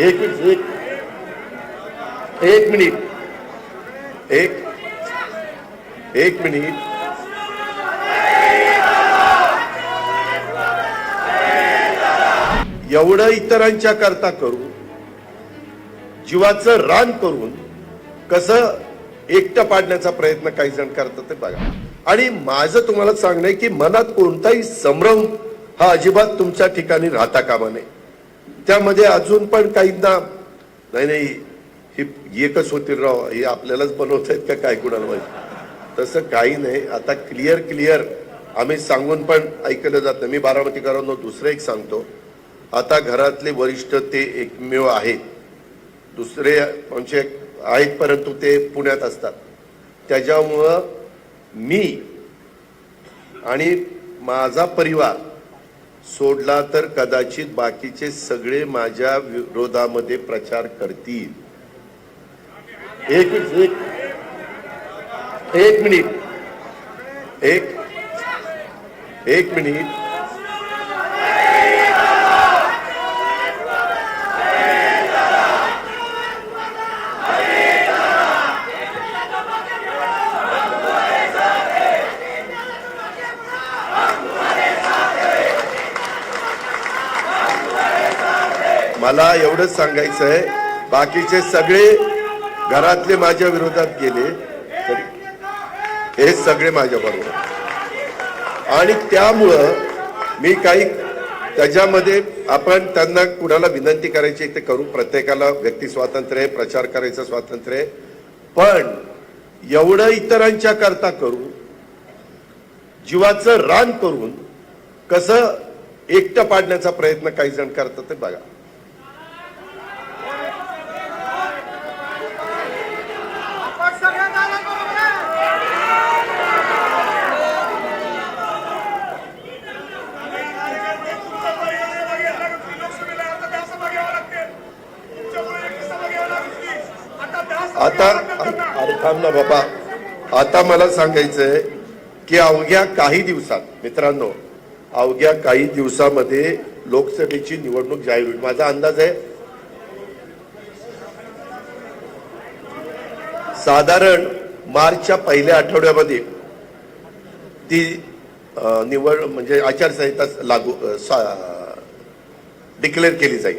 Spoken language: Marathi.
एक एक एक मिनिट एक एक मिनिट. एवढं इतरांच्या करता करू जीवाचं रान करून कसं एकटं पाडण्याचा प्रयत्न काही जण करतात ते बघा. आणि माझं तुम्हाला सांगणं आहे की मनात कोणताही संभ्रम हा अजिबात तुमच्या ठिकाणी राहता कामा नये. त्यामध्ये अजून पण काहींना नाही नाही ही एकच होतील राव हे आपल्यालाच बनवत आहेत का काय कुणाला माहिती? तसं काही नाही. आता क्लिअर क्लिअर आम्ही सांगून पण ऐकलं जातं. मी बारामतीकरांना दुसरं एक सांगतो. आता घरातले वरिष्ठ ते एकमेव आहेत. दुसरे म्हणजे आहेत परंतु ते पुण्यात असतात. त्याच्यामुळं मी आणि माझा परिवार सोडला तर कदाचित बाकीचे सगळे माझ्या विरोधामध्ये प्रचार करतील. एक मिनिट एक एक मिनिट. एक एक मिनिट. मला एवढंच सांगायचं आहे बाकीचे सगळे घरातले माझ्या विरोधात गेले हे सगळे माझ्या बरोबर. आणि त्यामुळं मी काही त्याच्यामध्ये आपण त्यांना कुणाला विनंती करायची ते करू. प्रत्येकाला व्यक्ती स्वातंत्र्य आहे प्रचार करायचं स्वातंत्र्य. आहे पण एवढं इतरांच्या करता करू जीवाचं रान करून कसं एकटं पाडण्याचा प्रयत्न काही जण करतात ते बघा. आता अरे थांब ना बाबा. आता मला सांगायचं आहे की अवघ्या काही दिवसात मित्रांनो अवघ्या काही दिवसामध्ये लोकसभेची निवडणूक जाहीर होईल. माझा अंदाज आहे साधारण मार्चच्या पहिल्या आठवड्यामध्ये ती निवड म्हणजे आचारसंहिता लागू डिक्लेअर केली जाईल.